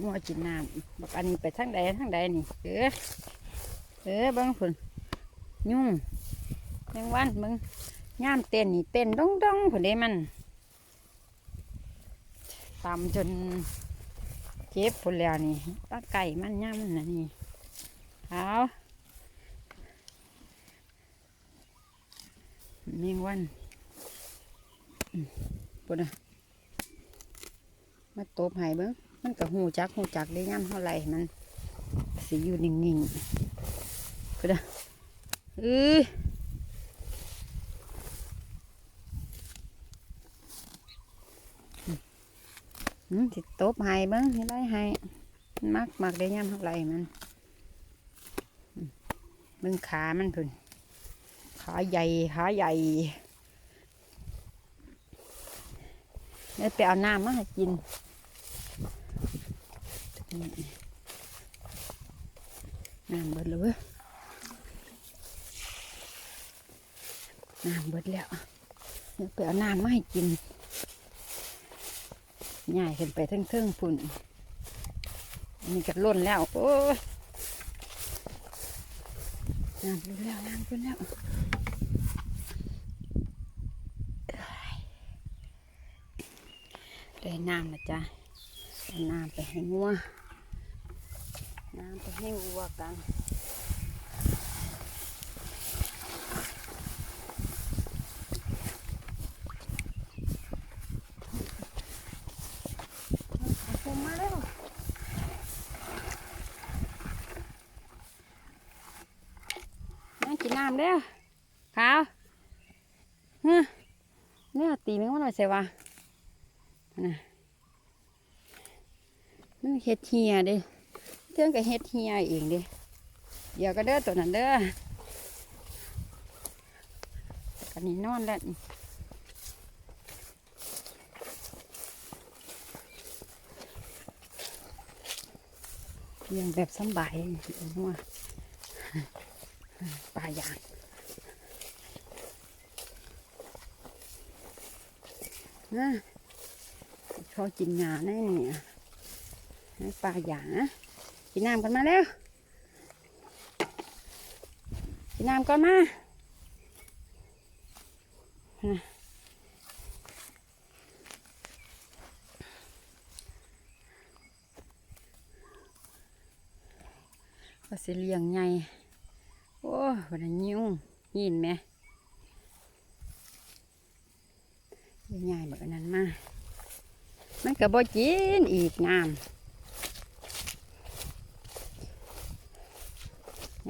มัวกินน้ำบักอันนี้ไปทางใดทางใดนี่เออเออบิ้งพุ่นยุ่งแมงวันเบิ้งย่ามเต้นนี่เต้นดองดองพุ่นเด้มันตำจนเจ็บพุ่นแล้วนี่ปลาไก่มันย่ามมันน่ะนี่เอาแมงวันอืมพุ่นน่ะมาตบห้เบิ้ง มันก็หูจักหูจักได้ย่ำเท่าไหรมันสิอยู่นิ่งๆก็ได้เอออืมสิตบให้เบิ้งให้ได้ให้มันมักมักได้ย่ำเท่าไหรมันมเบิ้งขามันพุ่นขาใหญ่ขาใหญ่เดี๋ยไปเอาน้ำมาให้กิน น้ำเบิดเลยเว้ยน้ำเบิดแล้วเดี๋ยวไปเอาน้ำมาให้กินง่ายขึ้นไปเทิงๆพุ่นอันนี้ก็ล้นแล้ว โอ้ยน้ำล้นแล้วน้ำล้นแล้วเอ้ยได้น้ำนะจ๊ะ น้ำไปให้งัวน้ำไปให้วัวกันเอาผมาเร็วนั่งกินน้ำเด้อขาวเฮ้ยเนี่ยตีมึงมาหน่อยเสียวะน่ะ มันเฮ็ดเฮียเดิเทื่องกับเฮ็ดเฮียเองเดิเดี๋ยวก็เด้อตัวนั้นเด้อกันนี่นอนแล้วนี่เลี้ยงแบบสบายนัวปลายางนะเขากินหญ้าแน่เนี่ย ปลาหย่างกินน้ำกันมาแล้วกินน้ำก่อนมาก็สิเลี้ยงไงโอ้วันนี้ยุ่งยินไหมเลี้ยงใหญ่แบบนั้นมา มันก็บ่กินอีกน้ำ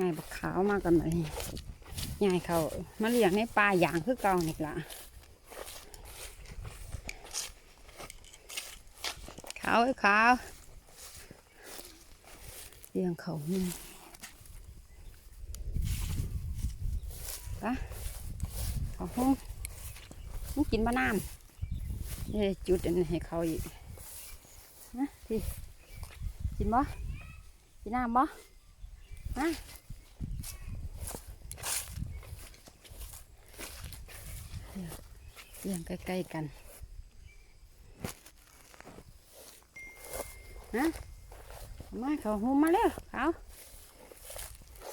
ยายบักขาวมากกันเลยยายเขามาเลี้ยงในป่าอย่างคือเก่านี่ละขาวไอ้ขาวเลี้ยงเขานี่ปะเขาห้องมึงกินบะน้ำนี่จุดอันให้เขาอีกนะพี่กินบ่กินน้ำบ่ฮะ เลี้ยงใกล้ๆกันนะมาเขาหูมาแล้วเขา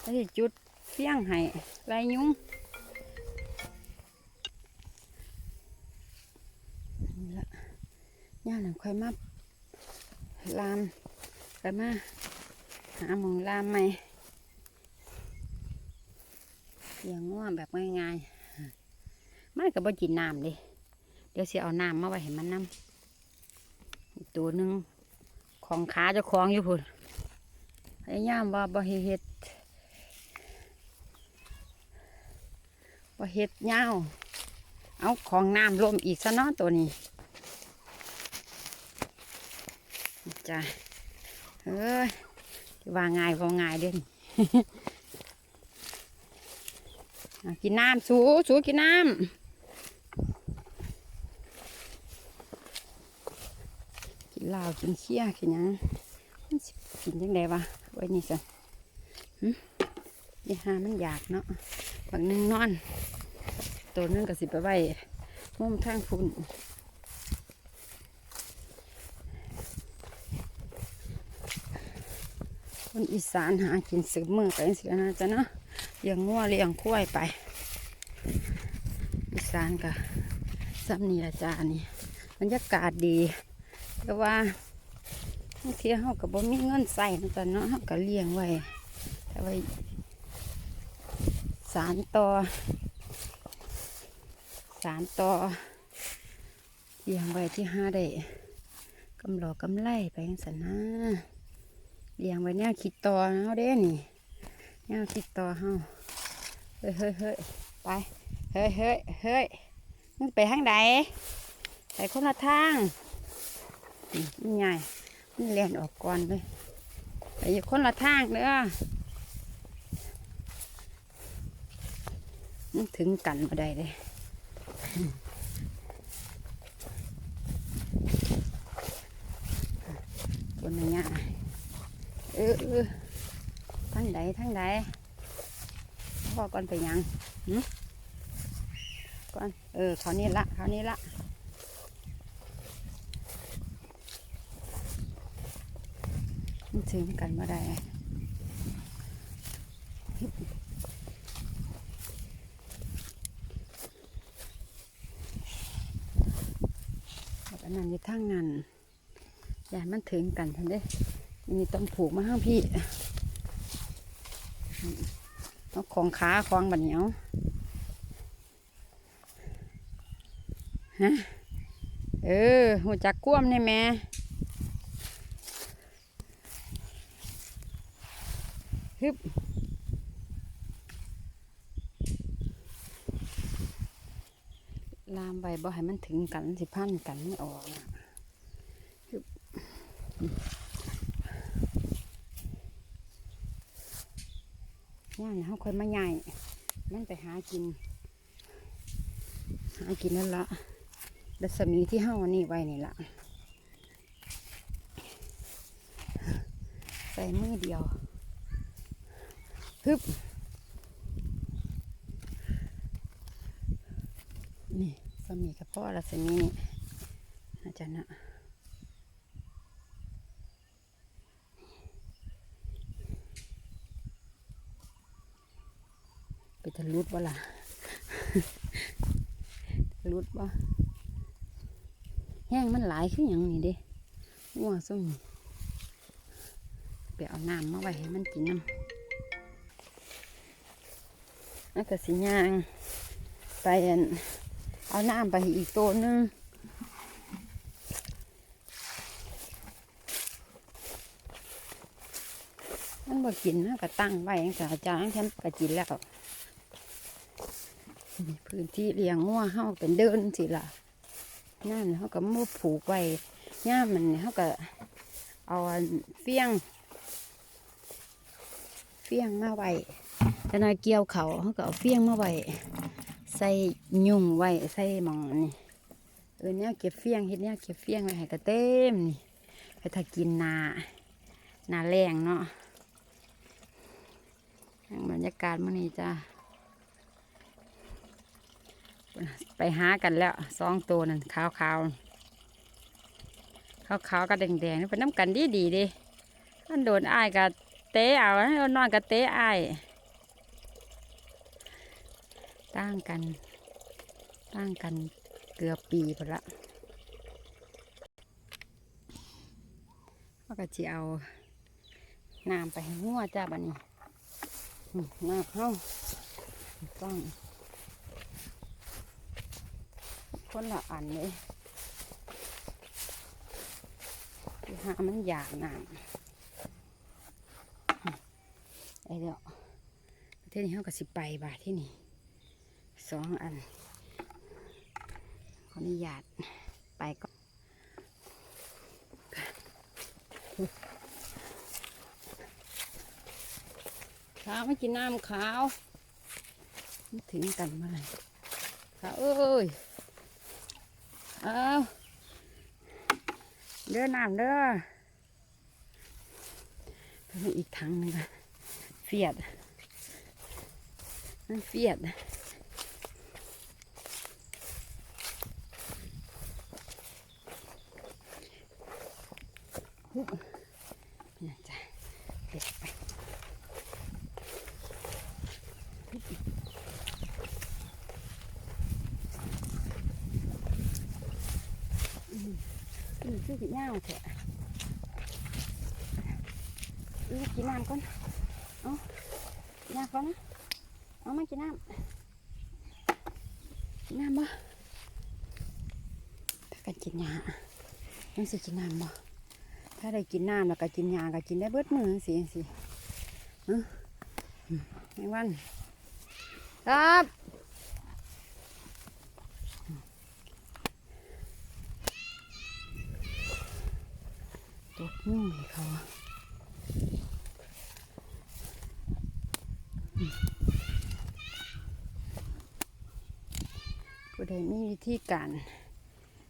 ไอ้จุดเฟี้ยงให้ไรยุงนี่ละย่าหนังค่อยมาลามค่อยมาหาหมองลามไหมเลี้ยงง่วงแบบง่ายๆ มันก็บ่กินน้ำเดิเดี๋ยวสิเอาน้ำมาไว้ให้มันน้ำตัวหนึ่งของขาจะคล้องอยู่พุ่นพยายามว่าบ่ให้เฮ็ดบ่เฮ็ดยาวเอาของน้ำลมอีกซะเนาะตัวนี้จ้ะเอ้ยว่าง่ายว่าง่ายเด่นกินน้ำสูสูกินน้ำกินเห ล้ากินเชี่ยกินยังมันสิกินยังไงวะไว้นี่สิหึยี่ห้ามันอยากเนาะบางหนึงนอน ตัวนึงก็สิไปไว้มุมทางพุ่นคนอีสานหากินสืบมือไปจังซี่นะจ๊ะเนาะเลี้ยงงัวเลี้ยงควายไป อีสานก็ซ้ำนี่ละจ้านี่บรรยากาศดี แต่ว่าบางทีเขาก็บ่มีเงินใส่นะจ๊ะเนาะเขาก็เลี้ยงไว้แต่ว่าสารต่อ สารต่อเลี้ยงไว้ที่ห้าได้กำหลอกำไรไปสันนะเลี้ยงไว้เนี่ยคิดต่อเฮาเด้นี่เนี่ยคิดต่อเฮาเฮ้ยเฮ้ยเฮ้ยไปเฮ้ยเฮ้ยเฮ้ยมึงไปทางใดไปคนละทาง นี่มันใหญ่มันเลียนออกก่อนเลยไปอยู่คนละทางเด้อมันถึงกันมาได้เลยคนนี้ง่ายเออเออทางใดทางใดพ่อก่อนไปยังก่อนเออเขานี้ละเขานี้ละ ถึงกันมาได้อันนั้นอยู่ทางนั้นอย่ามันถึงกันทันเด้นี่ต้องผูกมาห้างพี่เอาของขาของบันเหนียวฮะเออหัวจักก้วมนี่แม่ ฮึบลามใบบ่ให้มันถึงกันสิพันกันไม่ออกนะฮึบย่างเขาค่อยมาใหญ่มันไปหากิน หากินนั่นละรัศมีที่ห้านนี้ไว้นี่ละใส่มือเดียว ฮึบนี่สมีกับพ่อรัศมีนี่อาจารย์นะไปทะลุบ่ล่ะรุดบ่แห้งมันหลายขึ้นอย่างนี้เด้งัวส้มนี่ไปเอาน้ำมาไว้ให้มันกินน้ำ แล้วก็สิย่างไปเอาน้ำไปให้อีกตัวนึงมันบ่กินนะก็ตั้งไว้จังซี่อาจารย์ฉันก็กินแล้วพื้นที่เลี้ยงงัวเฮาเป็นเดินสิล่ะนั่นเขาก็มาผูกไว้ย่ามมันเขาก็เอาเฟี้ยง เฟี้ยงมาไว้ แต่นายเกี่ยวเขาเขาก็เอาเฟี้ยงมาไว้ใส่ยุ่งไว้ใส่หมองนี่เออเนี่ยเก็บเฟี้ยงเฮ็ดเนี่ยเก็บเฟี้ยงไว้ให้กระเต็มนี่ไปถ้ากินนานาแรงเนาะบรรยากาศมื้อนี้จ้าไปหากันแล้วสองตัวนั่นขาวขาวขาวขาวกับแดงแดงนี่เป็นน้ำกันดีดีดิมันโดนอ้ายกับเตะเอาอันนนอนกับเตะอ้าย ต่างกันต่างกันเกือบปีพอละเขาก็จะเอาน้ำไปให้งัวจ้าบันนี้น้ำเข้าต้องคนละอันเลยหามันอยากน้ำไอ้เดี๋ยวประเทศนี้เขาก็สิไปบาทที่นี่ สองอัน ขออนุญาตไปก็ขาวไม่กินน้ำขาวถึงกันเมื่อไหร่ขาวเอ้ย เอาเด้อน้ำเด้อเพิ่มอีกถังหนึงค่ะเฟียด มันเฟียด พุ่งนี่จ้ะเด็ดไปอืมชื่อกี่ย่าเถอะอือกินน้ำก่อนเอาย่าก่อนนะเอามากินน้ำน้ำบ่ถ้ากันกินยาต้องสิกินน้ำบ่ ถ้าได้กินน้ำแล้วก็กินยาก็กินได้เบิดมือสิสิเอออืมแมงวันครับตกยุ่งให้เขาผู้ใดมีวิธีการ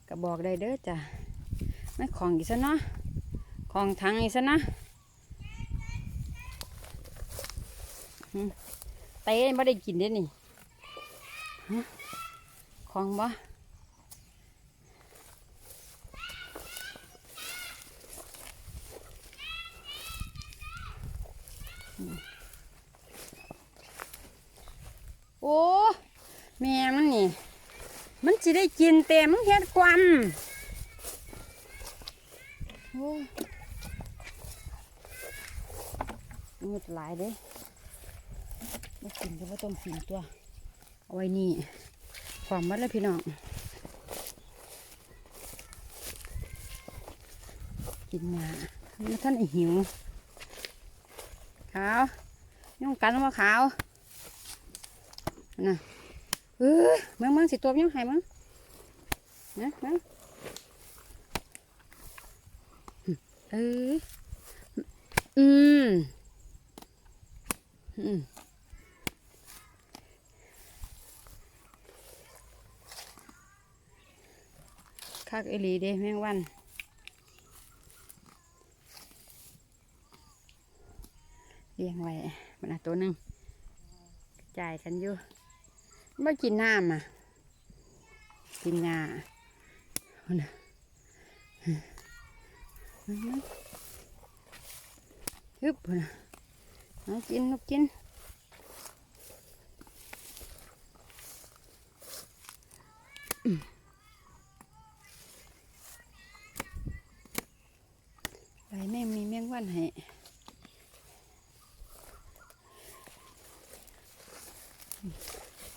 ก็บอกได้เด้อจ้ะไม่ของอีกซะเนาะ ของทางอีซะนะเต้ไม่ได้กินเด้อนี่ของบ่โอ้แม่มันนี่ มันสิได้กินเต็มเฮ็ดกวนโอ้ เงืดหลายเด้ไม่กินก็ไม่ต้องกินตัว เอาไว้นี่ความมัดแล้วพี่น้อง กินหญ้ามันท่านหิว ขาวยุ่งกันว่าขาวน่ะเออมึงมึงสิตัวยังไงมึงนะมึงเอออืม คักเอหลีเด้แมงวัน เลี้ยงไว้มันนะตัวหนึ่งกระจายกันอยู่ไม่กินน้ำอะ กินงาเอานะฮึบเอานะ กินนกกินไปแม่มีแมงวันให้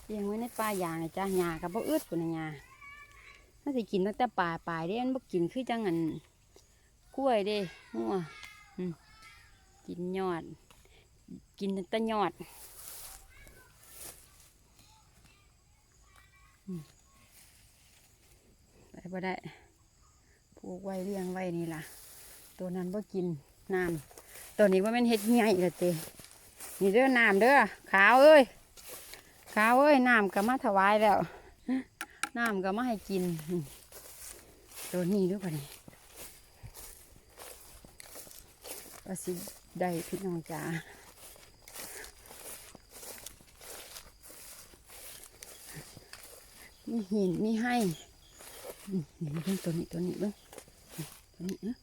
เลี้ยงไว้ในป่ายางนจ้ะหญ้ากับบ่อึดพุ่นน่ะหญ้าถ้าสิกินตั้งแต่ป่าปลายเด้มันบ่กินคือจังอันกล้วยเด้หัวกินยอด กินตั้งแต่ยอดอืมไปบ่ได้ผูกไว้เลี้ยงไว้นี่ล่ะ ตัวนั้นบ่กินน้ำตัวนี้ว่ามันเฮ็ดใหญ่ละเตนี่เด้อน้ำเด้อขาวเอ้ยขาวเอ้ยน้ำก็มาถวายแล้วน้ำก็มาให้กิน ตัวนี้ด้วยป่ะนี่ก็สิได้พี่น้องจ๋า มีหินมีให้เบิ่งตัวนี้ตัวนี้เบ้างตัวนี้เอ้อ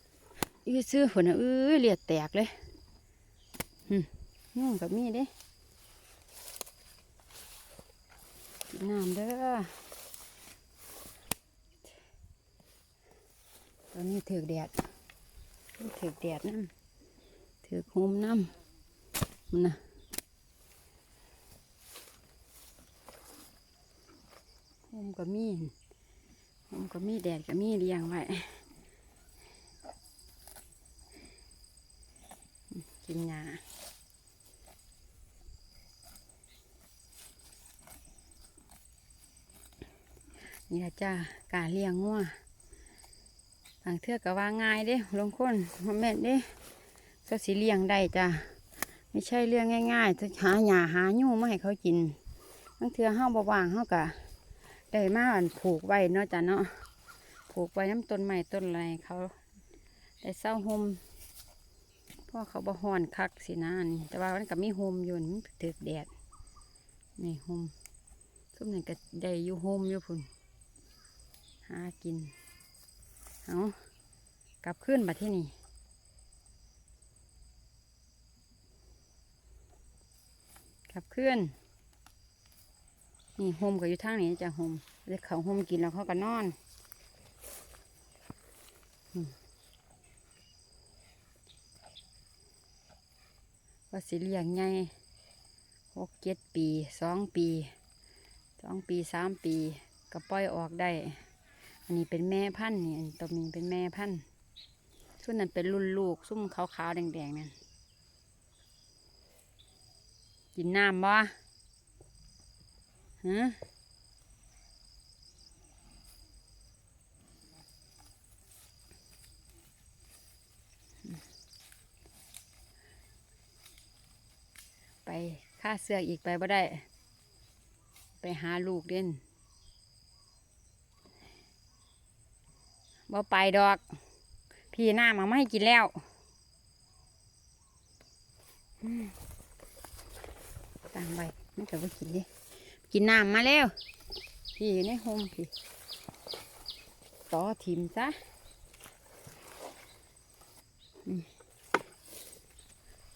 อีกซื้อหัวน่ะเอ้ยเลียดแตกเลยอืมยุ่งกับมีเด้กินน้ำเด้อตอนนี้ถือแดดถือแดดน้ำถือกโฮมน้ำมันนะโฮ มก็มีโฮมก็มีแดดก็มีเลี้ยงไว้กินยานี่ละจ้าการเลี้ยงงัวบางเทือกก็ว่าง่ายเด้ลงคนมาแม่นเด้ก็สิเลี้ยงได้จ้าไม่ใช่เรื่องง่ายๆจะหาหญ้าหาหยูมาให้เขากินบางเทือเฮาบว่างเฮากะ ได้มาอันผูกไว้เนาะจ้ะเนาะผูกไว้น้ำต้นไม้ต้นอะไรเขาได้เศร้าห่มเพราะเขาบ่ฮ้อนคักสินะนี่แต่ว่ามันก็มีห่มอยู่นี่มันถึกแดดนี่ห่มซุ่มนี่ก็ได้อยู่ห่มอยู่พุ่นหากินเอากลับขึ้นมาที่นี่กลับขึ้น นี่โฮมก็อยู่ทางนี้จ้ะโฮมเด็กเขาโฮมกินแล้วเขาก็นอนว่าสิเลี้ยงไงหกเจ็ดปีสองปีสองปีสามปีก็ปล่อยออกได้ อันนี้เป็นแม่พันธุ์นี่ตัวนี้เป็นแม่พันธุ์ส่วนนั้นเป็นรุ่นลูกซุ่มขาวๆแดงๆนั่นกินน้ำบ่ ฮะไปค่าเสือกอีกไปบ่ได้ ไปหาลูกเด่นบ่ไปดอก พี่หน้ามาไม่ให้กินแล้วตามไปมันจะไปกินดิ กินน้ำมาแล้วพี่ในโฮมพี่ต่อทิมซะ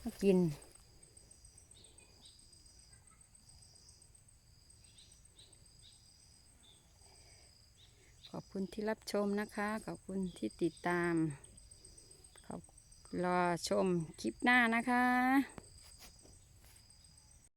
มากินขอบคุณที่รับชมนะคะ ขอบคุณที่ติดตาม ขอบรอชมคลิปหน้านะคะ